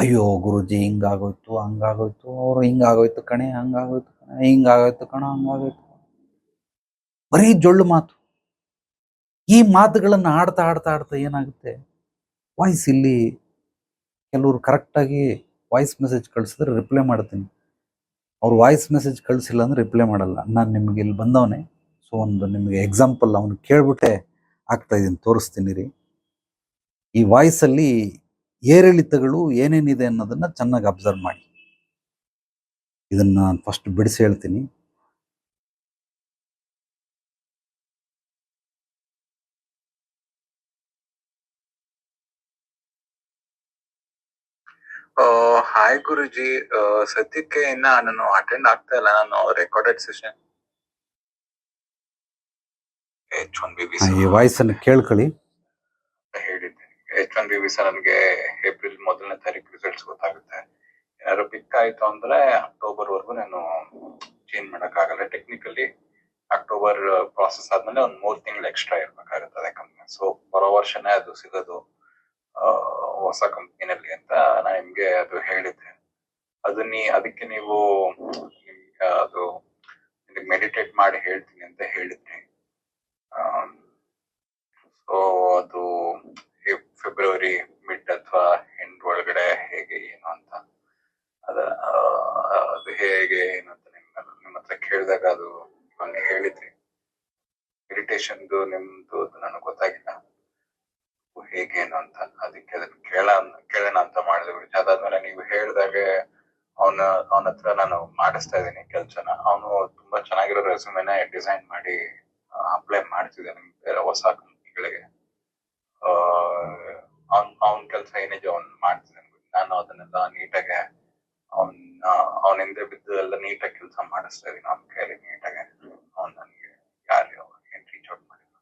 ಅಯ್ಯೋ, ಗುರುಜಿ, ಹಿಂಗಾಗೋಯ್ತು, ಹಂಗಾಗೋಯ್ತು, ಅವ್ರು ಹಿಂಗಾಗೋಯ್ತು ಕಣೆ, ಹಂಗಾಗೋಯ್ತು ಕಣೆ, ಹಿಂಗಾಗೋಯ್ತು ಕಣ, ಹಂಗಾಗೋಯ್ತು ಬರೀ ಜೊಳ್ಳು ಮಾತು. ಈ ಮಾತುಗಳನ್ನ ಆಡ್ತಾ ಆಡ್ತಾ ಆಡ್ತಾ ಏನಾಗುತ್ತೆ? ವಾಯ್ಸ್ ಇಲ್ಲಿ ಕೆಲವರು ಕರೆಕ್ಟಾಗಿ ವಾಯ್ಸ್ ಮೆಸೇಜ್ ಕಳಿಸಿದ್ರೆ ರಿಪ್ಲೈ ಮಾಡ್ತೀನಿ. ಅವ್ರು ವಾಯ್ಸ್ ಮೆಸೇಜ್ ಕಳಿಸಿಲ್ಲ ಅಂದ್ರೆ ರಿಪ್ಲೈ ಮಾಡಲ್ಲ. ನಾನು ನಿಮ್ಗೆ ಇಲ್ಲಿ ಬಂದವನೇ ಸೊ ಒಂದು ನಿಮಗೆ ಎಕ್ಸಾಂಪಲ್ ಅವನು ಕೇಳ್ಬಿಟ್ಟೆ, ಆಗ್ತಾ ಇದ್ದೀನಿ ತೋರಿಸ್ತೀನಿ ರೀ. ಈ ವಾಯ್ಸಲ್ಲಿ ಏರಿಳಿತಗಳು ಏನೇನಿದೆ ಅನ್ನೋದನ್ನ ಚೆನ್ನಾಗಿ ಅಬ್ಸರ್ವ್ ಮಾಡಿ. ಇದನ್ನ ನಾನು ಫಸ್ಟ್ ಬಿಡಿಸಿ ಹೇಳ್ತೀನಿ. ಹಾಯ್ ಗುರುಜಿ. ಸದ್ಯಕ್ಕೆ ಇನ್ನ ನಾನು ಅಟೆಂಡ್ ಆಗ್ತಾ ಇಲ್ಲ. ನಾನು ರೆಕಾರ್ಡೆಡ್ ಸೆಷನ್ ಈ ವಾಯ್ಸನ್ನು ಕೇಳ್ಕೊಳ್ಳಿ. ಎಚ್ ಒನ್ ಬಿ ವಿಸಾ ನನಗೆ ಏಪ್ರಿಲ್ ಮೊದಲನೇ ತಾರೀಕು ರಿಸಲ್ಟ್ಸ್ ಗೊತ್ತಾಗುತ್ತೆ. ಏನಾದ್ರು ಪಿಕ್ ಆಯ್ತು ಅಂದ್ರೆ ಅಕ್ಟೋಬರ್ ವರೆಗೂ ನಾನು ಚೇಂಜ್ ಮಾಡಕ್ ಆಗಲ್ಲ. ಟೆಕ್ನಿಕಲಿ ಅಕ್ಟೋಬರ್ ಪ್ರಾಸೆಸ್ ಆದ್ಮೇಲೆ ಒಂದ್ ಮೂರ್ ತಿಂಗಳು ಎಕ್ಸ್ಟ್ರಾ ಇರ್ಬೇಕಾಗುತ್ತದೆ ಕಂಪ್ನಿ ಸೊ ಬರೋ ವರ್ಷನೇ ಅದು ಸಿಗೋದು ಹೊಸ ಕಂಪ್ನಿನಲ್ಲಿ ಅಂತ ನಾನು ನಿಮ್ಗೆ ಅದು ಹೇಳಿದ್ದೆ. ಅದು ನೀ, ಅದಕ್ಕೆ ನೀವು ನಿಮ್ಗೆ ಅದು ಮೆಡಿಟೇಟ್ ಮಾಡಿ ಹೇಳ್ತೀನಿ ಅಂತ ಹೇಳಿದ್ರಿ. ಸೊ ಅದು ಫೆಬ್ರವರಿ ಮಿಡ್ ಅಥವಾ ಎಂಡ್ ಒಳಗಡೆ ಹೇಗೆ ಏನು ಅಂತ, ಅದ ಅದು ಹೇಗೆ ಏನು ಅಂತ ನಿಮ್ಮ ನಿಮ್ಮ ಹತ್ರ ಕೇಳಿದಾಗ ಅದು ಹಂಗೆ ಹೇಳಿದ್ರಿ. ಇರಿಟೇಷನ್ದು ನಿಮ್ದು ಅದು ನನಗೆ ಗೊತ್ತಾಗಿಲ್ಲ. ಹೇಗೆ ಏನು ಅಂತ, ಅದಕ್ಕೆ ಅದನ್ನ ಕೇಳ, ಕೇಳೋಣ ಅಂತ ಮಾಡಿದೆ ಗುರುಜಿ. ಅದಾದ್ಮೇಲೆ ನೀವು ಹೇಳಿದಾಗ ಅವನ ಅವನ ಹತ್ರ ನಾನು ಮಾಡಿಸ್ತಾ ಇದ್ದೀನಿ ಕೆಲ್ಸನ. ಅವನು ತುಂಬಾ ಚೆನ್ನಾಗಿರೋ ರೆಸ್ಯೂಮೆನ ಡಿಸೈನ್ ಮಾಡಿ ಅಪ್ಲೈ ಮಾಡ್ತಿದ್ದಾನೆ, ಬೇರೆ ಹೊಸ ಕಂಪ್ನಿಗಳಿಗೆ ಅವ್ನ್, ಅವನ್ ಕೆಲಸ ಏನಿದೆ ಅವ್ನ್ ಮಾಡ್ತೀನಿ ನಾನು ಅದನ್ನೆಲ್ಲ ನೀಟಾಗೆ ಅವ್ನ್ ಅವನ ಹಿಂದೆ ಬಿದ್ದು ಎಲ್ಲ ನೀಟಾಗಿ ಕೆಲಸ ಮಾಡಿಸ್ತಾ ಇದೀನಿ. ಅವ್ನ ಕೈಲಿ ನೀಟಾಗೆ. ಅವ್ನ್ ನನ್ಗೆ ಯಾರು ಏನ್ ರೀಚ್ ಔಟ್ ಮಾಡಿಲ್ಲ.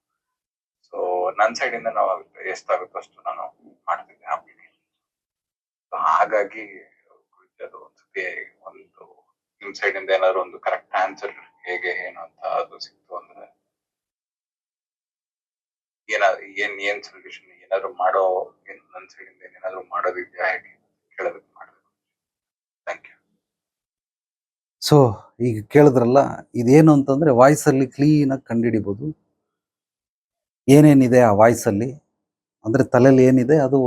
ಸೊ ನನ್ನ ಸೈಡ್ ಇಂದ ನಾವು ಎಷ್ಟಾಗುತ್ತೋ ಅಷ್ಟು ನಾನು ಮಾಡ್ತಿದ್ದೆ ಅಪ್ಲಿಕೇಶನ್ ಹಾಗಾಗಿ ಅದು ಒಂದ್ಸತಿ ಒಂದು, ನಿಮ್ ಸೈಡ್ ಇಂದ ಏನಾದ್ರು ಒಂದು ಕರೆಕ್ಟ್ ಆನ್ಸರ್ ಹೇಗೆ, ಏನು ಅಂತ ಅದು ಸಿಕ್ತು ಅಂದ್ರೆ ಏನ ಏನ್ ಏನ್ ಸೊಲ್ಯೂಷನ್ ಏನಾದ್ರು ಮಾಡೋ ಇಂದ ಏನಾದ್ರು ಮಾಡೋದಿದ್ಯಾ ಹೇಗೆ? ಕೇಳೋದಕ್ಕೆ ಮಾಡಬೇಕು ಥ್ಯಾಂಕ್ ಯು ಸೊ ಈಗ ಕೇಳಿದ್ರಲ್ಲ, ಇದೇನು ಅಂತಂದ್ರೆ ವಾಯ್ಸಲ್ಲಿ ಕ್ಲೀನಾಗಿ ಕಂಡುಹಿಡಿಬೋದು ಏನೇನಿದೆ ಆ ವಾಯ್ಸಲ್ಲಿ? ಅಂದ್ರೆ ತಲೆಯಲ್ಲಿ ಏನಿದೆ, ಅದು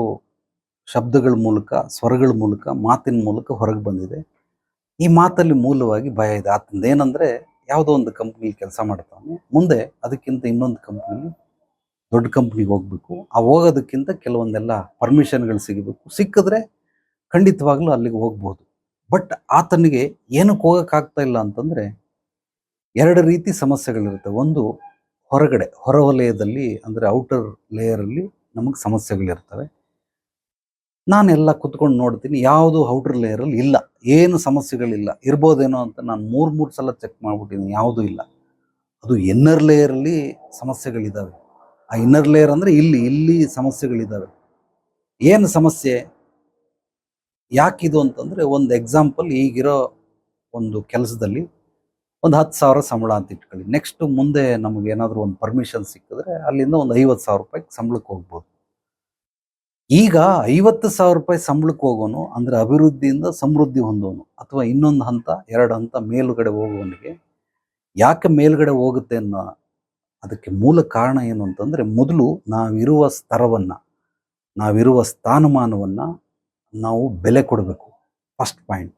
ಶಬ್ದಗಳ ಮೂಲಕ, ಸ್ವರಗಳ ಮೂಲಕ, ಮಾತಿನ ಮೂಲಕ ಹೊರಗೆ ಬಂದಿದೆ. ಈ ಮಾತಲ್ಲಿ ಮೂಲವಾಗಿ ಭಯ ಇದೆ. ಆತಂದು ಏನಂದ್ರೆ, ಯಾವುದೋ ಒಂದು ಕಂಪ್ನಿಲಿ ಕೆಲಸ ಮಾಡ್ತಾನೆ ಮುಂದೆ ಅದಕ್ಕಿಂತ ಇನ್ನೊಂದು ಕಂಪ್ನಿಲಿ ದೊಡ್ಡ ಕಂಪ್ನಿಗೆ ಹೋಗ್ಬೇಕು. ಆ ಹೋಗೋದಕ್ಕಿಂತ ಕೆಲವೊಂದೆಲ್ಲ ಪರ್ಮಿಷನ್ಗಳು ಸಿಗಬೇಕು. ಸಿಕ್ಕಿದ್ರೆ ಖಂಡಿತವಾಗ್ಲೂ ಅಲ್ಲಿಗೆ ಹೋಗ್ಬೋದು. ಬಟ್ ಆತನಿಗೆ ಏನಕ್ಕೆ ಹೋಗೋಕ್ಕಾಗ್ತಾ ಇಲ್ಲ ಅಂತಂದರೆ ಎರಡು ರೀತಿ ಸಮಸ್ಯೆಗಳಿರುತ್ತೆ. ಒಂದು ಹೊರಗಡೆ ಹೊರವಲಯದಲ್ಲಿ ಅಂದರೆ ಔಟರ್ ಲೇಯರಲ್ಲಿ ನಮಗೆ ಸಮಸ್ಯೆಗಳಿರ್ತವೆ. ನಾನೆಲ್ಲ ಕುತ್ಕೊಂಡು ನೋಡ್ತೀನಿ, ಯಾವುದು ಔಟರ್ ಲೇಯರಲ್ಲಿ ಇಲ್ಲ. ಏನು ಸಮಸ್ಯೆಗಳಿಲ್ಲ. ಇರ್ಬೋದೇನೋ ಅಂತ ನಾನು ಮೂರು ಮೂರು ಸಲ ಚೆಕ್ ಮಾಡಿಬಿಟ್ಟಿದ್ದೀನಿ, ಯಾವುದೂ ಇಲ್ಲ. ಅದು ಎನ್ನರ್ ಲೇಯರಲ್ಲಿ ಸಮಸ್ಯೆಗಳಿದ್ದಾವೆ ಆ ಇನ್ನರ್ ಲೇಯರ್ ಅಂದರೆ ಇಲ್ಲಿ ಇಲ್ಲಿ ಸಮಸ್ಯೆಗಳಿದ್ದಾವೆ ಏನು ಸಮಸ್ಯೆ? ಯಾಕಿದು ಅಂತಂದರೆ ಒಂದು ಎಕ್ಸಾಂಪಲ್ ಈಗಿರೋ ಒಂದು ಕೆಲಸದಲ್ಲಿ ಒಂದು ಹತ್ತು ಸಾವಿರ ಸಂಬಳ ಅಂತ ಇಟ್ಕೊಳ್ಳಿ. ನೆಕ್ಸ್ಟ್ ಮುಂದೆ ನಮಗೆ ಏನಾದರೂ ಒಂದು ಪರ್ಮಿಷನ್ ಸಿಕ್ಕಿದ್ರೆ ಅಲ್ಲಿಂದ ಒಂದು ಐವತ್ತು ಸಾವಿರ ರೂಪಾಯಿ ಸಂಬಳಕ್ಕೆ ಹೋಗ್ಬೋದು. ಈಗ ಐವತ್ತು ಸಾವಿರ ರೂಪಾಯಿ ಸಂಬಳಕ್ಕೆ ಹೋಗೋನು ಅಂದರೆ ಅಭಿವೃದ್ಧಿಯಿಂದ ಸಮೃದ್ಧಿ ಹೊಂದೋನು ಅಥವಾ ಇನ್ನೊಂದು ಹಂತ, ಎರಡು ಹಂತ ಮೇಲುಗಡೆ ಹೋಗುವವನಿಗೆ ಯಾಕೆ ಮೇಲುಗಡೆ ಹೋಗುತ್ತೆ ಅನ್ನೋ ಅದಕ್ಕೆ ಮೂಲ ಕಾರಣ ಏನು ಅಂತಂದರೆ ಮೊದಲು ನಾವಿರುವ ಸ್ತರವನ್ನು ನಾವಿರುವ ಸ್ಥಾನಮಾನವನ್ನು ನಾವು ಬೆಲೆ ಕೊಡಬೇಕು. ಫಸ್ಟ್ ಪಾಯಿಂಟ್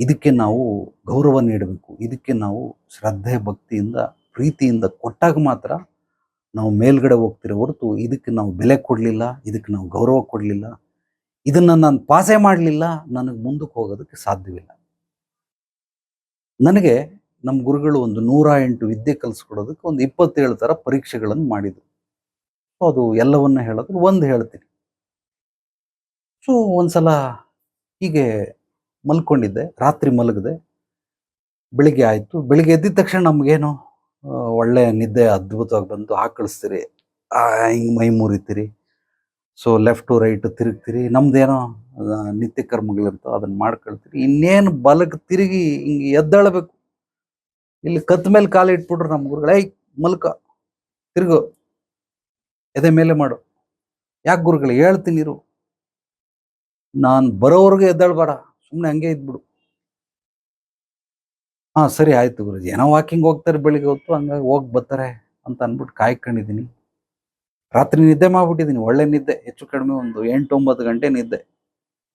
ಇದಕ್ಕೆ ನಾವು ಗೌರವ ನೀಡಬೇಕು. ಇದಕ್ಕೆ ನಾವು ಶ್ರದ್ಧೆ, ಭಕ್ತಿಯಿಂದ, ಪ್ರೀತಿಯಿಂದ ಕೊಟ್ಟಾಗ ಮಾತ್ರ ನಾವು ಮೇಲ್ಗಡೆ ಹೋಗ್ತಿರೋ ಹೊರತು ಇದಕ್ಕೆ ನಾವು ಬೆಲೆ ಕೊಡಲಿಲ್ಲ, ಇದಕ್ಕೆ ನಾವು ಗೌರವ ಕೊಡಲಿಲ್ಲ. ಇದನ್ನು ನಾನು ಪಾಸೇ ಮಾಡಲಿಲ್ಲ, ನನಗೆ ಮುಂದಕ್ಕೆ ಹೋಗೋದಕ್ಕೆ ಸಾಧ್ಯವಿಲ್ಲ. ನನಗೆ ನಮ್ಮ ಗುರುಗಳು ಒಂದು ನೂರ ಎಂಟು ವಿದ್ಯೆ ಕಲಿಸ್ಕೊಡೋದಕ್ಕೆ ಒಂದು ಇಪ್ಪತ್ತೇಳು ಥರ ಪರೀಕ್ಷೆಗಳನ್ನು ಮಾಡಿದರು. ಸೊ ಅದು ಎಲ್ಲವನ್ನ ಹೇಳಿದ್ರು ಒಂದು ಹೇಳ್ತೀನಿ. ಸೊ ಒಂದ್ಸಲ ಹೀಗೆ ಮಲ್ಕೊಂಡಿದ್ದೆ, ರಾತ್ರಿ ಮಲಗಿದೆ. ಬೆಳಿಗ್ಗೆ ಆಯಿತು. ಬೆಳಿಗ್ಗೆ ಎದ್ದಿದ ತಕ್ಷಣ ನಮಗೇನು ಒಳ್ಳೆಯ ಒಳ್ಳೆ ನಿದ್ದೆ ಅದ್ಭುತವಾಗಿ ಬಂತು. ಹಾಕಳಿಸ್ತೀರಿ ಹಿಂಗೆ ಮೈ ಮುರಿತೀರಿ. ಸೊ ಲೆಫ್ಟ್ ಟು ರೈಟ್ ತಿರುಗ್ತೀರಿ. ನಮ್ದೇನೋ ನಿತ್ಯ ಕರ್ಮಗಳಿರ್ತಾವೆ, ಅದನ್ನು ಮಾಡ್ಕೊಳ್ತೀರಿ. ಇನ್ನೇನು ಬಲಕ್ಕೆ ತಿರುಗಿ ಹಿಂಗೆ ಎದ್ದೇಳಬೇಕು. ಇಲ್ಲಿ ಕತ್ ಮೇಲೆ ಕಾಲು ಇಟ್ಬಿಟ್ರು ನಮ್ಮ ಗುರುಗಳು ಮಲ್ಕ, ತಿರುಗು, ಎದೆ ಮೇಲೆ ಮಾಡು. ಯಾಕೆ ಗುರುಗಳು ಹೇಳ್ತೀನಿ ಇರು ನಾನು ಬರೋವರೆಗೂ ಎದ್ದಾಳ್ಬೇಡ ಸುಮ್ಮನೆ ಹಂಗೆ ಇದ್ಬಿಡು. ಹಾಂ, ಸರಿ ಆಯ್ತು ಗುರುಜಿ. ಏನೋ ವಾಕಿಂಗ್ ಹೋಗ್ತಾರೆ ಬೆಳಿಗ್ಗೆ ಹೊತ್ತು, ಹಂಗಾಗಿ ಹೋಗಿ ಬರ್ತಾರೆ ಅಂತ ಅಂದ್ಬಿಟ್ಟು ಕಾಯ್ಕೊಂಡಿದ್ದೀನಿ. ರಾತ್ರಿ ನಿದ್ದೆ ಮಾಡಿಬಿಟ್ಟಿದ್ದೀನಿ, ಒಳ್ಳೆ ನಿದ್ದೆ, ಹೆಚ್ಚು ಕಡಿಮೆ ಒಂದು ಎಂಟು ಒಂಬತ್ತು ಗಂಟೆ ನಿದ್ದೆ.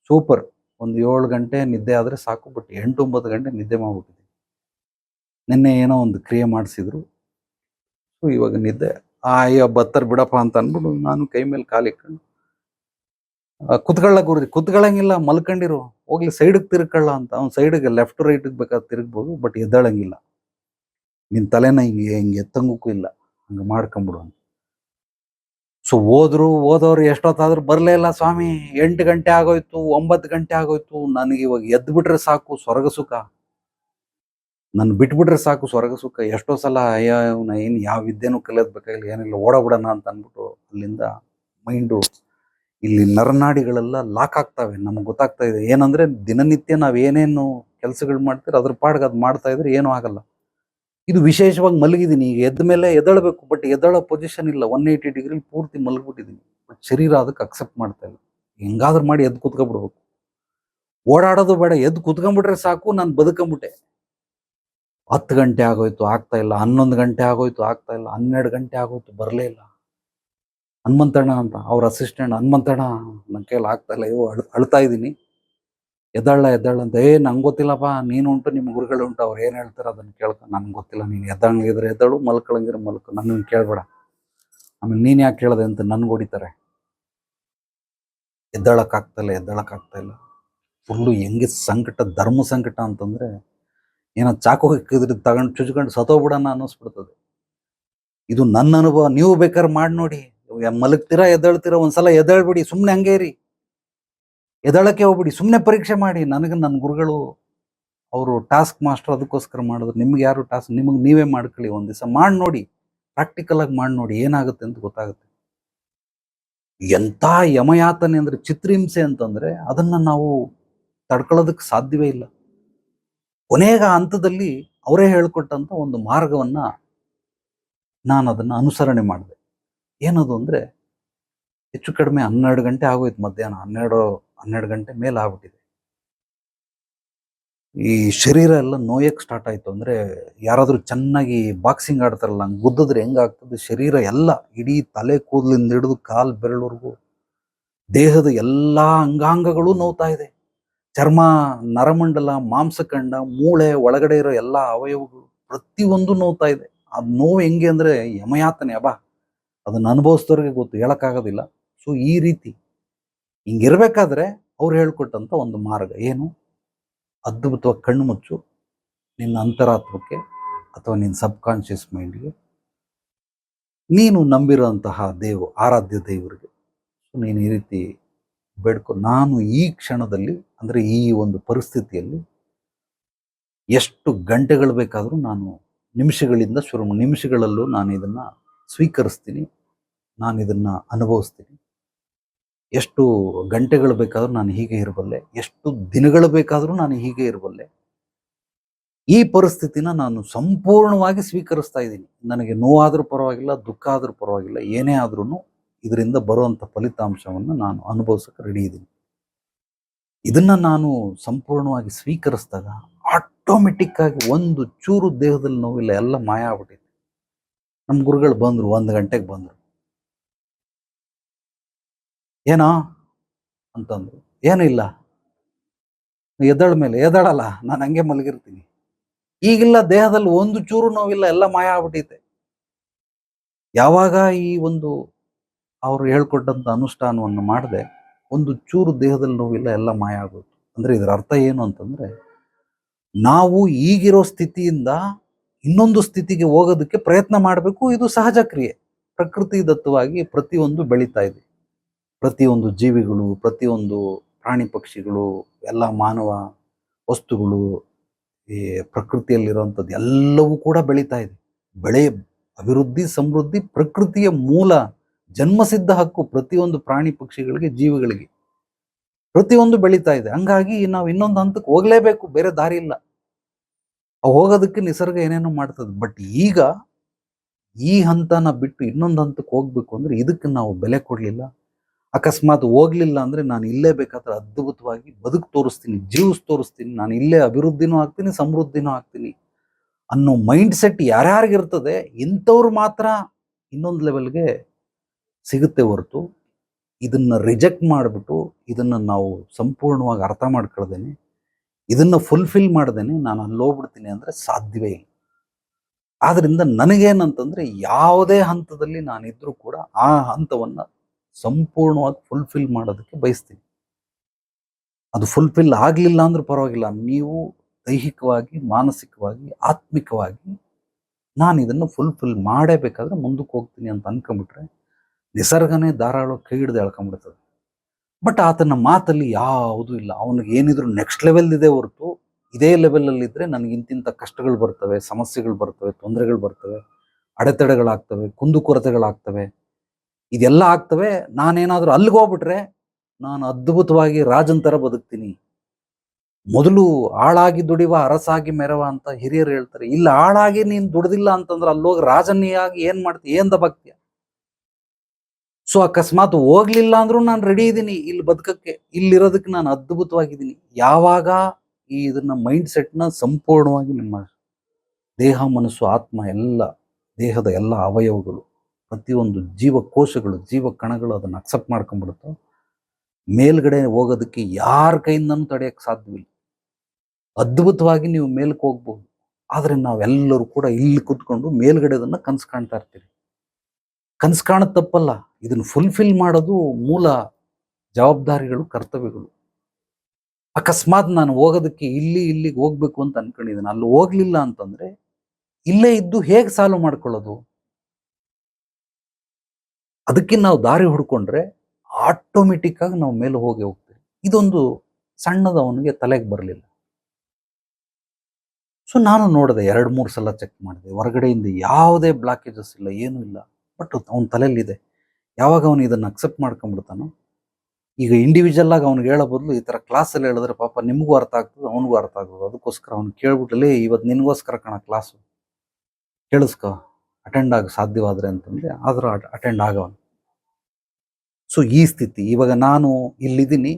ಸೂಪರ್. ಒಂದು ಏಳು ಗಂಟೆ ನಿದ್ದೆ ಆದರೆ ಸಾಕು, ಬಟ್ ಎಂಟು ಒಂಬತ್ತು ಗಂಟೆ ನಿದ್ದೆ ಮಾಡ್ಬಿಟ್ಟಿದ್ದೀನಿ. ನಿನ್ನೆ ಏನೋ ಒಂದು ಕ್ರಿಯೆ ಮಾಡಿಸಿದ್ರು. ಸೊ, ಇವಾಗ ನಿದ್ದೆ. ಅಯ್ಯೋ, ಬತ್ತರ್ ಬಿಡಪ್ಪ ಅಂತ ಅಂದ್ಬಿಟ್ಟು ನಾನು ಕೈ ಮೇಲೆ ಕಾಲಿಕ್ಕೊಂಡು ಕುತ್ಕೊಳ್ಳ ಗುರುಜಿ, ಕುತ್ಕೊಳ್ಳಂಗಿಲ್ಲ, ಮಲ್ಕೊಂಡಿರು. ಹೋಗ್ಲಿ, ಸೈಡ್ಗೆ ತಿರ್ಕೊಳ್ಳ ಅಂತ. ಅವ್ನು ಸೈಡಿಗೆ ಲೆಫ್ಟ್ ರೈಟಿಗೆ ಬೇಕಾದ್ರೆ ತಿರುಗ್ಬೋದು, ಬಟ್ ಎದ್ದಳಂಗಿಲ್ಲ. ನಿನ್ನ ತಲೆನ ಹಿಂಗೆ ಹಿಂಗೆ ಎತ್ತಂಗಕ್ಕೂ ಇಲ್ಲ. ಹಂಗೆ ಮಾಡ್ಕೊಂಬಿಡು ಅಂತ. ಸೊ, ಹೋದ್ರು ಓದೋರು ಎಷ್ಟೊತ್ತಾದ್ರೂ ಬರಲೇ ಇಲ್ಲ, ಸ್ವಾಮಿ, ಎಂಟು ಗಂಟೆ ಆಗೋಯ್ತು, ಒಂಬತ್ತು ಗಂಟೆ ಆಗೋಯ್ತು. ನನಗೆ ಇವಾಗ ಎದ್ದು ಬಿಟ್ರೆ ಸಾಕು, ಸ್ವರ್ಗ ಸುಖ. ನಾನು ಬಿಟ್ಬಿಟ್ರೆ ಸಾಕು ಸ್ವರ್ಗ ಸುಖ. ಎಷ್ಟೋ ಸಲ ಅಯ್ಯ ಏನು ಯಾವ ವಿದ್ಯೆನೂ ಕಲಿಯೋದು ಬೇಕಾಗಿಲ್ಲ, ಏನಿಲ್ಲ, ಓಡಬಿಡೋಣ ಅಂತ ಅಂದ್ಬಿಟ್ಟು ಅಲ್ಲಿಂದ ಮೈಂಡು ಇಲ್ಲಿ ನರನಾಡಿಗಳೆಲ್ಲ ಲಾಕ್ ಆಗ್ತವೆ. ನಮ್ಗೆ ಗೊತ್ತಾಗ್ತಾ ಇದೆ. ಏನಂದ್ರೆ ದಿನನಿತ್ಯ ನಾವು ಏನೇನು ಕೆಲಸಗಳು ಮಾಡ್ತೀರ ಅದ್ರ ಪಾಡ್ಗೆ ಅದು ಮಾಡ್ತಾ ಇದ್ರೆ ಏನೂ ಆಗಲ್ಲ. ಇದು ವಿಶೇಷವಾಗಿ ಮಲಗಿದ್ದೀನಿ. ಈಗ ಎದ್ದ ಮೇಲೆ ಎದಳಬೇಕು ಬಟ್ ಎದಳೋ ಪೊಸಿಷನ್ ಇಲ್ಲ. ಒನ್ ಏಯ್ಟಿ ಡಿಗ್ರಿ ಪೂರ್ತಿ ಮಲಗಿಬಿಟ್ಟಿದ್ದೀನಿ. ಬಟ್ ಶರೀರ ಅದಕ್ಕೆ ಅಕ್ಸೆಪ್ಟ್ ಮಾಡ್ತಾ ಇಲ್ಲ. ಹೆಂಗಾದ್ರೂ ಮಾಡಿ ಎದ್ದು ಕುತ್ಕೊಂಡ್ಬಿಡ್ಬೇಕು ಓಡಾಡೋದು ಬೇಡ. ಎದ್ದು ಕುತ್ಕೊಂಡ್ಬಿಟ್ರೆ ಸಾಕು, ನಾನು ಬದುಕೊಂಬಿಟ್ಟೆ. ಹತ್ತು ಗಂಟೆ ಆಗೋಯ್ತು, ಆಗ್ತಾ ಇಲ್ಲ. ಹನ್ನೊಂದು ಗಂಟೆ ಆಗೋಯ್ತು, ಆಗ್ತಾ ಇಲ್ಲ. ಹನ್ನೆರಡು ಗಂಟೆ ಆಗೋಯ್ತು, ಬರಲೇ ಇಲ್ಲ. ಹನುಮಂತಣ್ಣ ಅಂತ, ಅವ್ರ ಅಸಿಸ್ಟೆಂಟ್ ಹನುಮಂತಣ್ಣ ನನ್ನ ಕೈಲಿ ಆಗ್ತಾ ಇಲ್ಲ. ಅಯ್ಯೋ ಅಳ್, ಅಳ್ತಾ ಇದ್ದೀನಿ. ಎದ್ದಾಳ ಎದ್ದಾಳ ಅಂತ, ಏ, ನಂಗೆ ಗೊತ್ತಿಲ್ಲಪ್ಪ, ನೀನು ಉಂಟು ನಿಮ್ಮ ಗುರುಗಳು ಉಂಟು, ಅವ್ರು ಏನು ಹೇಳ್ತಾರೆ ಅದನ್ನ ಕೇಳ್ಕೊ. ನನ್ಗೆ ಗೊತ್ತಿಲ್ಲ, ನೀನು ಎದ್ದಂಗಿದ್ರೆ ಎದ್ದಾಳು, ಮಲ್ಕೊಳಂಗಿದ್ರೆ ಮಲ್ಕು ನನ್ನ ಕೇಳಬೇಡ. ಆಮೇಲೆ, ನೀನು ಯಾಕೆ ಕೇಳಿದೆ? ಅಂತ ನನ್ಗೆ ಹೊಡಿತಾರೆ. ಎದ್ದಾಳಕ್ಕಾಗ್ತಾ ಇಲ್ಲ ಎದ್ದಾಳಕ್ಕಾಗ್ತಾ ಇಲ್ಲ. ಫುಲ್ಲು ಹೆಂಗೆ ಸಂಕಟ, ಧರ್ಮ ಸಂಕಟ ಅಂತಂದ್ರೆ ಏನೋ ಚಾಕು ಹಾಕಿದ್ರೆ ತಗೊಂಡು ಚುಚ್ಕೊಂಡು ಸತ್ತೋಗ್ಬಿಡೋಣ ಅನ್ನಿಸ್ಬಿಡ್ತದೆ. ಇದು ನನ್ನ ಅನುಭವ, ನೀವು ಬೇಕಾದ್ರೆ ಮಾಡಿ ನೋಡಿ. ಮಲಗ್ತೀರಾ, ಎದ್ದೇಳ್ತೀರಾ, ಒಂದ್ಸಲ ಎದ್ದೇಳ್ಬಿಡಿ ಸುಮ್ಮನೆ ಹಂಗೆ ರೀ ಎದಳಕ್ಕೆ ಹೋಗ್ಬಿಡಿ ಸುಮ್ಮನೆ ಪರೀಕ್ಷೆ ಮಾಡಿ. ನನಗೆ ನನ್ನ ಗುರುಗಳು, ಅವರು ಟಾಸ್ಕ್ ಮಾಸ್ಟರ್ ಅದಕ್ಕೋಸ್ಕರ ಮಾಡಿದ್ರು. ನಿಮ್ಗೆ ಯಾರು ಟಾಸ್ಕ್, ನಿಮಗೆ ನೀವೇ ಮಾಡ್ಕೊಳ್ಳಿ ಒಂದ್ ದಿವಸ. ಮಾಡಿ ನೋಡಿ, ಪ್ರಾಕ್ಟಿಕಲ್ ಆಗಿ ಮಾಡಿ ನೋಡಿ, ಏನಾಗುತ್ತೆ ಅಂತ ಗೊತ್ತಾಗುತ್ತೆ. ಎಂಥ ಯಮಯಾತನೆ ಅಂದರೆ ಚಿತ್ರಹಿಂಸೆ ಅಂತಂದ್ರೆ ಅದನ್ನ ನಾವು ತಡ್ಕೊಳ್ಳೋದಕ್ಕೆ ಸಾಧ್ಯವೇ ಇಲ್ಲ. ಕೊನೆಗ ಹಂತದಲ್ಲಿ ಅವರೇ ಹೇಳ್ಕೊಟ್ಟಂತ ಒಂದು ಮಾರ್ಗವನ್ನ ನಾನು ಅದನ್ನು ಅನುಸರಣೆ ಮಾಡಿದೆ. ಏನದು ಅಂದ್ರೆ, ಹೆಚ್ಚು ಕಡಿಮೆ ಹನ್ನೆರಡು ಗಂಟೆ ಆಗೋಯ್ತು ಮಧ್ಯಾಹ್ನ, ಹನ್ನೆರಡು ಹನ್ನೆರಡು ಗಂಟೆ ಮೇಲೆ ಆಗ್ಬಿಟ್ಟಿದೆ. ಈ ಶರೀರ ಎಲ್ಲ ನೋಯಕ್ ಸ್ಟಾರ್ಟ್ ಆಯ್ತು ಅಂದ್ರೆ, ಯಾರಾದ್ರೂ ಚೆನ್ನಾಗಿ ಬಾಕ್ಸಿಂಗ್ ಆಡ್ತಾರಲ್ಲ, ಹಂಗೆ ಗುದ್ದಿದ್ರೆ ಹೆಂಗಾಗ್ತದೆ ಶರೀರ ಎಲ್ಲ ಇಡೀ ತಲೆ ಕೂದಲಿಂದ ಹಿಡಿದು ಕಾಲು ಬೆರಳವರೆಗೂ, ದೇಹದ ಎಲ್ಲಾ ಅಂಗಾಂಗಗಳು ನೋವ್ತಾ ಇದೆ. ಚರ್ಮ, ನರಮಂಡಲ, ಮಾಂಸಖಂಡ, ಮೂಳೆ, ಒಳಗಡೆ ಇರೋ ಎಲ್ಲ ಅವಯವಗಳು ಪ್ರತಿಯೊಂದು ನೋವ್ತಾ ಇದೆ. ಆ ನೋವು ಹೆಂಗೆ ಅಂದ್ರೆ ಯಮಯಾತನೆ, ಅಬ್ಬಾ! ಅದನ್ನ ಅನುಭವಿಸಿದವ್ರಿಗೆ ಗೊತ್ತು, ಹೇಳಕ್ಕಾಗೋದಿಲ್ಲ. ಸೊ ಈ ರೀತಿ ಹಿಂಗಿರ್ಬೇಕಾದ್ರೆ ಅವ್ರು ಹೇಳ್ಕೊಟ್ಟಂಥ ಒಂದು ಮಾರ್ಗ. ಏನು? ಅದ್ಭುತವಾಗಿ ಕಣ್ಣು ಮುಚ್ಚು. ನಿನ್ನ ಅಂತರಾತ್ಮಕ್ಕೆ ಅಥವಾ ನಿನ್ನ ಸಬ್ ಕಾನ್ಶಿಯಸ್ ಮೈಂಡ್ಗೆ ನೀನು ನಂಬಿರುವಂತಹ ದೇವ, ಆರಾಧ್ಯ ದೇವರಿಗೆ. ಸೊ ನೀನು ಈ ರೀತಿ ಬೇಡ್ಕೊ. ನಾನು ಈ ಕ್ಷಣದಲ್ಲಿ ಅಂದ್ರೆ ಈ ಒಂದು ಪರಿಸ್ಥಿತಿಯಲ್ಲಿ ಎಷ್ಟು ಗಂಟೆಗಳು ಬೇಕಾದರೂ ನಾನು ನಿಮಿಷಗಳಿಂದ ಶುರು ನಿಮಿಷಗಳಲ್ಲೂ ನಾನು ಇದನ್ನ ಸ್ವೀಕರಿಸ್ತೀನಿ, ನಾನು ಇದನ್ನ ಅನುಭವಿಸ್ತೀನಿ. ಎಷ್ಟು ಗಂಟೆಗಳು ಬೇಕಾದರೂ ನಾನು ಹೀಗೆ ಇರಬಲ್ಲೆ, ಎಷ್ಟು ದಿನಗಳು ಬೇಕಾದರೂ ನಾನು ಹೀಗೆ ಇರಬಲ್ಲೆ, ಈ ಪರಿಸ್ಥಿತಿನ ನಾನು ಸಂಪೂರ್ಣವಾಗಿ ಸ್ವೀಕರಿಸ್ತಾ ಇದ್ದೀನಿ. ನನಗೆ ನೋವಾದರೂ ಪರವಾಗಿಲ್ಲ ದುಃಖ ಆದರೂ ಪರವಾಗಿಲ್ಲ, ಏನೇ ಆದ್ರೂ ಇದರಿಂದ ಬರುವಂಥ ಫಲಿತಾಂಶವನ್ನು ನಾನು ಅನುಭವಿಸೋಕೆ ರೆಡಿ ಇದ್ದೀನಿ. ಇದನ್ನ ನಾನು ಸಂಪೂರ್ಣವಾಗಿ ಸ್ವೀಕರಿಸಿದಾಗ ಆಟೋಮೆಟಿಕ್ ಆಗಿ ಒಂದು ಚೂರು ದೇಹದಲ್ಲಿ ನೋವಿಲ್ಲ, ಎಲ್ಲ ಮಾಯ ಆಗ್ಬಿಟ್ಟಿದೆ. ನಮ್ಮ ಗುರುಗಳು ಬಂದ್ರು, ಒಂದು ಗಂಟೆಗೆ ಬಂದ್ರು. ಏನೋ? ಅಂತಂದ್ರು. ಏನೂ ಇಲ್ಲ. ಎದ್ದಳ ಮೇಲೆ, ಎದ್ದಳಲ್ಲ, ನಾನು ಹಂಗೆ ಮಲಗಿರ್ತೀನಿ. ಈಗಿಲ್ಲ, ದೇಹದಲ್ಲಿ ಒಂದು ಚೂರು ನೋವಿಲ್ಲ, ಎಲ್ಲ ಮಾಯ ಆಗ್ಬಿಟ್ಟಿದೆ. ಯಾವಾಗ ಈ ಒಂದು ಅವರು ಹೇಳ್ಕೊಟ್ಟಂತ ಅನುಷ್ಠಾನವನ್ನು ಮಾಡದೆ ಒಂದು ಚೂರು ದೇಹದಲ್ಲಿ ನೋವಿಲ್ಲ, ಎಲ್ಲ ಮಾಯ ಆಗೋದು ಅಂದ್ರೆ ಇದರ ಅರ್ಥ ಏನು ಅಂತಂದ್ರೆ, ನಾವು ಈಗಿರೋ ಸ್ಥಿತಿಯಿಂದ ಇನ್ನೊಂದು ಸ್ಥಿತಿಗೆ ಹೋಗೋದಕ್ಕೆ ಪ್ರಯತ್ನ ಮಾಡಬೇಕು, ಇದು ಸಹಜ ಕ್ರಿಯೆ. ಪ್ರಕೃತಿ ದತ್ತವಾಗಿ ಪ್ರತಿಯೊಂದು ಬೆಳೀತಾ ಇದೆ. ಪ್ರತಿಯೊಂದು ಜೀವಿಗಳು, ಪ್ರತಿಯೊಂದು ಪ್ರಾಣಿ ಪಕ್ಷಿಗಳು, ಎಲ್ಲ ಮಾನವ ವಸ್ತುಗಳು, ಈ ಪ್ರಕೃತಿಯಲ್ಲಿರುವಂಥದ್ದು ಎಲ್ಲವೂ ಕೂಡ ಬೆಳೀತಾ ಇದೆ. ಬೆಳೆ, ಅಭಿವೃದ್ಧಿ, ಸಮೃದ್ಧಿ ಪ್ರಕೃತಿಯ ಮೂಲ ಜನ್ಮಸಿದ್ಧ ಹಕ್ಕು ಪ್ರತಿಯೊಂದು ಪ್ರಾಣಿ ಪಕ್ಷಿಗಳಿಗೆ, ಜೀವಿಗಳಿಗೆ ಪ್ರತಿಯೊಂದು ಬೆಳೀತಾ ಇದೆ. ಹಂಗಾಗಿ ನಾವು ಇನ್ನೊಂದು ಹಂತಕ್ಕೆ ಹೋಗ್ಲೇಬೇಕು, ಬೇರೆ ದಾರಿ ಇಲ್ಲ. ಹೋಗೋದಕ್ಕೆ ನಿಸರ್ಗ ಏನೇನೋ ಮಾಡ್ತದೆ. ಬಟ್ ಈಗ ಈ ಹಂತನ ಬಿಟ್ಟು ಇನ್ನೊಂದು ಹಂತಕ್ಕೆ ಹೋಗ್ಬೇಕು ಅಂದ್ರೆ ಇದಕ್ಕೆ ನಾವು ಬೆಲೆ ಕೊಡ್ಲಿಲ್ಲ. ಅಕಸ್ಮಾತ್ ಹೋಗ್ಲಿಲ್ಲ ಅಂದ್ರೆ ನಾನು ಇಲ್ಲೇ ಬೇಕಾದ್ರೆ ಅದ್ಭುತವಾಗಿ ಬದುಕು ತೋರಿಸ್ತೀನಿ, ಜೀವಿಸ್ ತೋರಿಸ್ತೀನಿ, ನಾನು ಇಲ್ಲೇ ಅಭಿವೃದ್ಧಿನೂ ಆಗ್ತೀನಿ, ಸಮೃದ್ಧಿನೂ ಆಗ್ತೀನಿ ಅನ್ನೋ ಮೈಂಡ್ ಸೆಟ್ ಯಾರ್ಯಾರಿಗಿರ್ತದೆ, ಇಂಥವ್ರು ಮಾತ್ರ ಇನ್ನೊಂದು ಲೆವೆಲ್ಗೆ ಸಿಗುತ್ತೆ ಹೊರತು ಇದನ್ನು ರಿಜೆಕ್ಟ್ ಮಾಡಿಬಿಟ್ಟು ಇದನ್ನು ನಾವು ಸಂಪೂರ್ಣವಾಗಿ ಅರ್ಥ ಮಾಡ್ಕೊಳ್ದೇನೆ, ಇದನ್ನು ಫುಲ್ಫಿಲ್ ಮಾಡ್ದೇನೆ ನಾನು ಅಲ್ಲಿ ಹೋಗ್ಬಿಡ್ತೀನಿ ಅಂದ್ರೆ ಸಾಧ್ಯವೇ ಇಲ್ಲ. ಆದ್ದರಿಂದ ನನಗೇನಂತಂದರೆ ಯಾವುದೇ ಹಂತದಲ್ಲಿ ನಾನಿದ್ರೂ ಕೂಡ ಆ ಹಂತವನ್ನು ಸಂಪೂರ್ಣವಾಗಿ ಫುಲ್ಫಿಲ್ ಮಾಡೋದಕ್ಕೆ ಬಯಸ್ತೀನಿ. ಅದು ಫುಲ್ಫಿಲ್ ಆಗಲಿಲ್ಲ ಅಂದ್ರೂ ಪರವಾಗಿಲ್ಲ, ನೀವು ದೈಹಿಕವಾಗಿ, ಮಾನಸಿಕವಾಗಿ, ಆತ್ಮಿಕವಾಗಿ ನಾನು ಇದನ್ನು ಫುಲ್ಫಿಲ್ ಮಾಡೇಬೇಕಾದ್ರೆ ಮುಂದಕ್ಕೆ ಹೋಗ್ತೀನಿ ಅಂತ ಅನ್ಕೊಂಡ್ಬಿಟ್ರೆ ನಿಸರ್ಗನೇ ಧಾರಾಳು ಕೈ ಹಿಡಿದು ಎಳ್ಕೊಂಡ್ಬಿಡ್ತದೆ ಬಟ್ ಆತನ ಮಾತಲ್ಲಿ ಯಾವುದೂ ಇಲ್ಲ. ಅವನಿಗೆ ಏನಿದ್ರು ನೆಕ್ಸ್ಟ್ ಲೆವೆಲ್ ಇದೆ ಹೊರತು ಇದೇ ಲೆವೆಲಲ್ಲಿ ಇದ್ರೆ ನನಗೆ ಇಂತಿಂಥ ಕಷ್ಟಗಳು ಬರ್ತವೆ, ಸಮಸ್ಯೆಗಳು ಬರ್ತವೆ, ತೊಂದರೆಗಳು ಬರ್ತವೆ, ಅಡೆತಡೆಗಳಾಗ್ತವೆ, ಕುಂದುಕೊರತೆಗಳಾಗ್ತವೆ. ಇದೆಲ್ಲ ಆಗ್ತವೆ. ನಾನೇನಾದ್ರೂ ಅಲ್ಲಿಗೆ ಹೋಗ್ಬಿಟ್ರೆ ನಾನು ಅದ್ಭುತವಾಗಿ ರಾಜನ್ ಥರ ಬದುಕ್ತೀನಿ. ಮೊದಲು ಆಳಾಗಿ ದುಡಿವ, ಅರಸಾಗಿ ಮೆರವ ಅಂತ ಹಿರಿಯರು ಹೇಳ್ತಾರೆ. ಇಲ್ಲ ಆಳಾಗಿ ನೀನು ದುಡ್ದಿಲ್ಲ ಅಂತಂದ್ರೆ ಅಲ್ಲೋಗಿ ರಾಜನಿಯಾಗಿ ಏನ್ ಮಾಡ್ತೀಯ ಏನ್ ದಬಾಕ್ತೀಯ? ಸೊ ಅಕಸ್ಮಾತ್ ಹೋಗ್ಲಿಲ್ಲ ಅಂದ್ರೂ ನಾನು ರೆಡಿ ಇದ್ದೀನಿ ಇಲ್ಲಿ ಬದುಕಕ್ಕೆ, ಇಲ್ಲಿರೋದಕ್ಕೆ ನಾನು ಅದ್ಭುತವಾಗಿದ್ದೀನಿ ಯಾವಾಗ ಈ ಇದನ್ನ ಮೈಂಡ್ ಸೆಟ್ನ ಸಂಪೂರ್ಣವಾಗಿ ನಿಮ್ಮ ದೇಹ, ಮನಸ್ಸು, ಆತ್ಮ ಎಲ್ಲ, ದೇಹದ ಎಲ್ಲ ಅವಯವಗಳು, ಪ್ರತಿಯೊಂದು ಜೀವಕೋಶಗಳು ಜೀವ ಕಣಗಳು ಅದನ್ನು ಅಕ್ಸೆಪ್ಟ್ ಮಾಡ್ಕೊಂಡ್ಬಿಡುತ್ತೋ, ಮೇಲ್ಗಡೆ ಹೋಗೋದಕ್ಕೆ ಯಾರ ಕೈಯಿಂದನೂ ತಡೆಯಕ್ಕೆ ಸಾಧ್ಯವಿಲ್ಲ. ಅದ್ಭುತವಾಗಿ ನೀವು ಮೇಲಕ್ಕೆ ಹೋಗ್ಬೋದು. ಆದರೆ ನಾವೆಲ್ಲರೂ ಕೂಡ ಇಲ್ಲಿ ಕೂತ್ಕೊಂಡು ಮೇಲ್ಗಡೆದನ್ನ ಕನ್ಸು ಕಾಣ್ತಾ ಇರ್ತೀವಿ ಕನ್ಸು ಕಾಣೋದು ತಪ್ಪಲ್ಲ. ಇದನ್ನು ಫುಲ್ಫಿಲ್ ಮಾಡೋದು ಮೂಲ ಜವಾಬ್ದಾರಿಗಳು, ಕರ್ತವ್ಯಗಳು. ಅಕಸ್ಮಾತ್ ನಾನು ಹೋಗೋದಕ್ಕೆ ಇಲ್ಲಿ ಇಲ್ಲಿಗೆ ಹೋಗ್ಬೇಕು ಅಂತ ಅನ್ಕೊಂಡಿದ್ದೀನಿ ಅಲ್ಲಿ ಹೋಗ್ಲಿಲ್ಲ ಅಂತಂದ್ರೆ ಇಲ್ಲೇ ಇದ್ದು ಹೇಗೆ ಸಾಲ್ವ್ ಮಾಡ್ಕೊಳ್ಳೋದು? ಅದಕ್ಕೆ ನಾವು ದಾರಿ ಹುಡ್ಕೊಂಡ್ರೆ ಆಟೋಮೆಟಿಕ್ ಆಗಿ ನಾವು ಮೇಲೆ ಹೋಗಿ ಹೋಗ್ತೇವೆ. ಇದೊಂದು ಸಣ್ಣದವನಿಗೆ ತಲೆಗೆ ಬರಲಿಲ್ಲ. ಸೊ ನಾನು ನೋಡಿದೆ, ಎರಡು ಮೂರು ಸಲ ಚೆಕ್ ಮಾಡಿದೆ. ಹೊರಗಡೆಯಿಂದ ಯಾವುದೇ ಬ್ಲಾಕೇಜಸ್ ಇಲ್ಲ, ಏನೂ ಇಲ್ಲ. ಬಟ್ ಅವನ ತಲೆಯಲ್ಲಿದೆ. ಯಾವಾಗ ಅವನು ಇದನ್ನು ಅಕ್ಸೆಪ್ಟ್ ಮಾಡ್ಕೊಂಡ್ಬಿಡ್ತಾನೋ? ಈಗ ಇಂಡಿವಿಜುವಲ್ ಆಗಿ ಅವ್ನಿಗೆ ಹೇಳೋ ಬದಲು ಈ ಥರ ಕ್ಲಾಸಲ್ಲಿ ಹೇಳಿದ್ರೆ ಪಾಪ ನಿಮಗೂ ಅರ್ಥ ಆಗ್ತದೆ, ಅವನಿಗೂ ಅರ್ಥ ಆಗ್ತದೆ. ಅದಕ್ಕೋಸ್ಕರ ಅವ್ನು ಕೇಳ್ಬಿಟ್ಟಲ್ಲಿ ಇವತ್ತು ನಿನಗೋಸ್ಕರ ಕಣ ಕ್ಲಾಸು ಕೇಳಿಸ್ಕೊ ಅಟೆಂಡ್ ಆಗ, ಸಾಧ್ಯವಾದ್ರೆ ಅಂತಂದರೆ ಆದರೂ ಅಟೆಂಡ್ ಆಗವನು. ಸೊ ಈ ಸ್ಥಿತಿ, ಇವಾಗ ನಾನು ಇಲ್ಲಿದ್ದೀನಿ,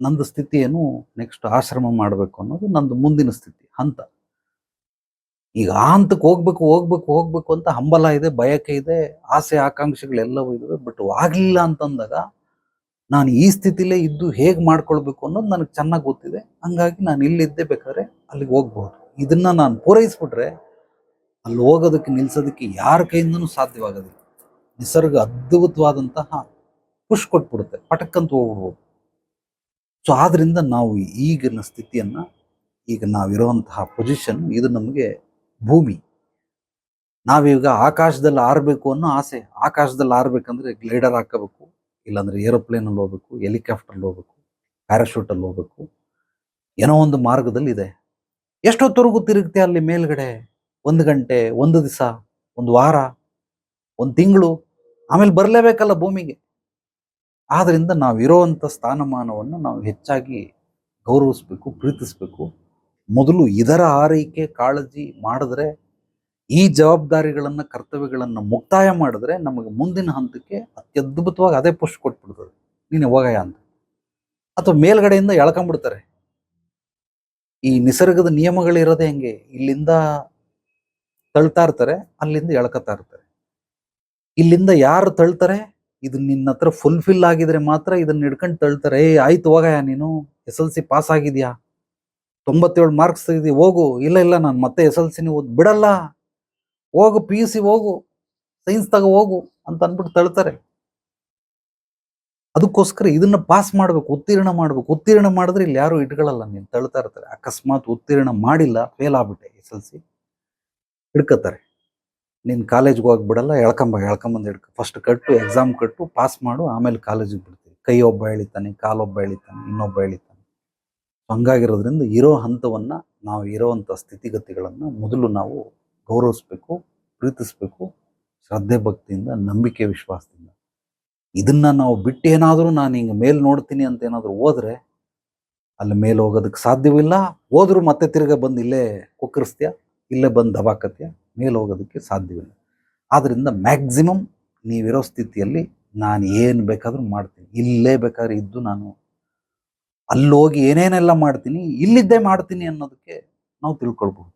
ನಂದು ಸ್ಥಿತಿ ಏನು ನೆಕ್ಸ್ಟ್ ಆಶ್ರಮ ಮಾಡಬೇಕು ಅನ್ನೋದು ನಂದು ಮುಂದಿನ ಸ್ಥಿತಿ, ಹಂತ. ಈಗ ಹಂತಕ್ಕೆ ಹೋಗ್ಬೇಕು ಹೋಗ್ಬೇಕು ಹೋಗ್ಬೇಕು ಅಂತ ಹಂಬಲ ಇದೆ, ಬಯಕೆ ಇದೆ, ಆಸೆ ಆಕಾಂಕ್ಷೆಗಳೆಲ್ಲವೂ ಇದಾವೆ. ಬಟ್ ಆಗಲಿಲ್ಲ ಅಂತಂದಾಗ ನಾನು ಈ ಸ್ಥಿತಿಲೇ ಇದ್ದು ಹೇಗೆ ಮಾಡ್ಕೊಳ್ಬೇಕು ಅನ್ನೋದು ನನಗೆ ಚೆನ್ನಾಗಿ ಗೊತ್ತಿದೆ. ಹಂಗಾಗಿ ನಾನು ಇಲ್ಲಿದ್ದೇ ಬೇಕಾದ್ರೆ ಅಲ್ಲಿಗೆ ಹೋಗ್ಬೋದು. ಇದನ್ನ ನಾನು ಪೂರೈಸ್ಬಿಟ್ರೆ ಅಲ್ಲಿ ಹೋಗೋದಕ್ಕೆ, ನಿಲ್ಸೋದಕ್ಕೆ ಯಾರ ಕೈಯಿಂದನೂ ಸಾಧ್ಯವಾಗೋದಿಲ್ಲ. ನಿಸರ್ಗ ಅದ್ಭುತವಾದಂತಹ ಖುಷ್ ಕೊಟ್ಬಿಡುತ್ತೆ. ಪಟಕ್ಕಂತ ಹೋಗ್ಬಿಡ್ಬೋದು ಸೊ ಆದ್ದರಿಂದ ನಾವು ಈಗಿನ ಸ್ಥಿತಿಯನ್ನ, ಈಗ ನಾವಿರುವಂತಹ ಪೊಸಿಷನ್ ಇದು ನಮಗೆ ಭೂಮಿ. ನಾವೀಗ ಆಕಾಶದಲ್ಲಿ ಆರಬೇಕು ಅನ್ನೋ ಆಸೆ. ಆಕಾಶದಲ್ಲಿ ಆರಬೇಕಂದ್ರೆ ಗ್ಲೈಡರ್ ಹಾಕಬೇಕು, ಇಲ್ಲಾಂದ್ರೆ ಏರೋಪ್ಲೇನಲ್ಲಿ ಹೋಗ್ಬೇಕು ಹೆಲಿಕಾಪ್ಟರ್ಲ್ಲಿ ಹೋಗ್ಬೇಕು, ಪ್ಯಾರಾಶೂಟಲ್ಲಿ ಹೋಗ್ಬೇಕು. ಏನೋ ಒಂದು ಮಾರ್ಗದಲ್ಲಿ ಇದೆ ಎಷ್ಟೊತ್ತವರೆಗೂ ತಿರುಗುತ್ತೆ ಅಲ್ಲಿ ಮೇಲ್ಗಡೆ. ಒಂದು ಗಂಟೆ, ಒಂದು ದಿವಸ ಒಂದು ವಾರ, ಒಂದು ತಿಂಗಳು. ಆಮೇಲೆ ಬರಲೇಬೇಕಲ್ಲ ಭೂಮಿಗೆ. ಆದ್ರಿಂದ ನಾವಿರೋವಂಥ ಸ್ಥಾನಮಾನವನ್ನು ನಾವು ಹೆಚ್ಚಾಗಿ ಗೌರವಿಸ್ಬೇಕು, ಪ್ರೀತಿಸ್ಬೇಕು. ಮೊದಲು ಇದರ ಆರೈಕೆ ಕಾಳಜಿ ಮಾಡಿದ್ರೆ, ಈ ಜವಾಬ್ದಾರಿಗಳನ್ನ, ಕರ್ತವ್ಯಗಳನ್ನು ಮುಕ್ತಾಯ ಮಾಡಿದ್ರೆ ನಮಗೆ ಮುಂದಿನ ಹಂತಕ್ಕೆ ಅತ್ಯದ್ಭುತವಾಗಿ ಅದೇ ಪುಷ್ ಕೊಟ್ಬಿಡ್ತದೆ. ನೀನು ಹೋಗಯ ಅಂತ. ಅಥವಾ ಮೇಲ್ಗಡೆಯಿಂದ ಎಳ್ಕೊಂಡ್ಬಿಡ್ತಾರೆ. ಈ ನಿಸರ್ಗದ ನಿಯಮಗಳಿರೋದೇ ಹೆಂಗೆ? ಇಲ್ಲಿಂದ ತಳ್ತಾ ಇರ್ತಾರೆ, ಅಲ್ಲಿಂದ ಎಳ್ಕೊತಾ ಇರ್ತಾರೆ. ಇಲ್ಲಿಂದ ಯಾರು ತಳ್ತಾರೆ? ಇದು ನಿನ್ನ ಹತ್ರ ಫುಲ್ಫಿಲ್ ಆಗಿದ್ರೆ ಮಾತ್ರ ಇದನ್ನ ಹಿಡ್ಕೊಂಡು ತಳ್ತಾರೆ. ಏ, ಆಯ್ತು ಹೋಗಯ್ಯ ನೀನು. ಎಸ್ ಎಲ್ ಸಿ ಪಾಸ್ ಆಗಿದ್ಯಾ? ತೊಂಬತ್ತೇಳು ಮಾರ್ಕ್ಸ್ ತೆಗೆದಿ, ಹೋಗು, ಇಲ್ಲ ಇಲ್ಲ, ನಾನು ಮತ್ತೆ ಎಸ್ ಎಲ್ ಸಿನಿ ಓದ್ ಬಿಡಲ್ಲ, ಹೋಗು ಪಿ ಯು ಸಿ ಹೋಗು ಸೈನ್ಸ್ ತಗ ಹೋಗು ಅಂತ ಅಂದ್ಬಿಟ್ಟು ತಳ್ತಾರೆ. ಅದಕ್ಕೋಸ್ಕರ ಇದನ್ನ ಪಾಸ್ ಮಾಡ್ಬೇಕು, ಉತ್ತೀರ್ಣ ಮಾಡ್ಬೇಕು. ಉತ್ತೀರ್ಣ ಮಾಡಿದ್ರೆ ಇಲ್ಲಿ ಯಾರು ಇಟ್ಕೊಳ್ಳಲ್ಲ ನೀನು ತಳ್ತಾ ಇರ್ತಾರೆ. ಅಕಸ್ಮಾತ್ ಉತ್ತೀರ್ಣ ಮಾಡಿಲ್ಲ ಫೇಲ್ ಆಗ್ಬಿಟ್ಟೆ ಎಸ್ ಎಲ್ ಸಿ ಹಿಡ್ಕತ್ತಾರೆ ನೀನು ಕಾಲೇಜ್ಗೆ ಹೋಗಿ ಬಿಡಲ್ಲ, ಎಳ್ಕೊಂಬ, ಎಳ್ಕೊಂಬಂದು ಹಿಡ್ಕ. ಫಸ್ಟ್ ಕಟ್ಟು ಎಕ್ಸಾಮ್ ಕಟ್ಟು ಪಾಸ್ ಮಾಡು, ಆಮೇಲೆ ಕಾಲೇಜಿಗೆ ಬಿಡ್ತೀವಿ. ಕೈ ಒಬ್ಬ ಎಳಿತಾನೆ, ಕಾಲೊಬ್ಬ ಎಳಿತಾನೆ, ಇನ್ನೊಬ್ಬ ಎಳಿತಾನೆ. ಹಂಗಾಗಿರೋದ್ರಿಂದ ಇರೋ ಹಂತವನ್ನು ನಾವು ಇರೋವಂಥ ಸ್ಥಿತಿಗತಿಗಳನ್ನು ಮೊದಲು ನಾವು ಗೌರವಿಸ್ಬೇಕು, ಪ್ರೀತಿಸ್ಬೇಕು, ಶ್ರದ್ಧೆ, ಭಕ್ತಿಯಿಂದ, ನಂಬಿಕೆ, ವಿಶ್ವಾಸದಿಂದ. ಇದನ್ನ ನಾವು ಬಿಟ್ಟು ಏನಾದರೂ ನಾನು ಹಿಂಗೆ ಮೇಲೆ ನೋಡ್ತೀನಿ ಅಂತ ಏನಾದರೂ ಹೋದರೆ, ಅಲ್ಲಿ ಮೇಲೆ ಹೋಗೋದಕ್ಕೆ ಸಾಧ್ಯವಿಲ್ಲ ಹೋದರೂ ಮತ್ತೆ ತಿರ್ಗ ಬಂದು ಇಲ್ಲೇ ಕುಕ್ಕರಿಸ್ತೀಯ, ಇಲ್ಲೇ ಬಂದು ದಬಾಕತ್ಯ, ಮೇಲೆ ಹೋಗೋದಕ್ಕೆ ಸಾಧ್ಯವಿಲ್ಲ ಆದ್ದರಿಂದ ಮ್ಯಾಕ್ಸಿಮಮ್ ನೀವಿರೋ ಸ್ಥಿತಿಯಲ್ಲಿ ನಾನು ಏನು ಬೇಕಾದರೂ ಮಾಡ್ತೀನಿ. ಇಲ್ಲೇ ಬೇಕಾದ್ರೆ ಇದ್ದು ನಾನು ಅಲ್ಲೋಗಿ ಏನೇನೆಲ್ಲ ಮಾಡ್ತೀನಿ ಇಲ್ಲಿದ್ದೇ ಮಾಡ್ತೀನಿ ಅನ್ನೋದಕ್ಕೆ ನಾವು ತಿಳ್ಕೊಳ್ಬಹುದು.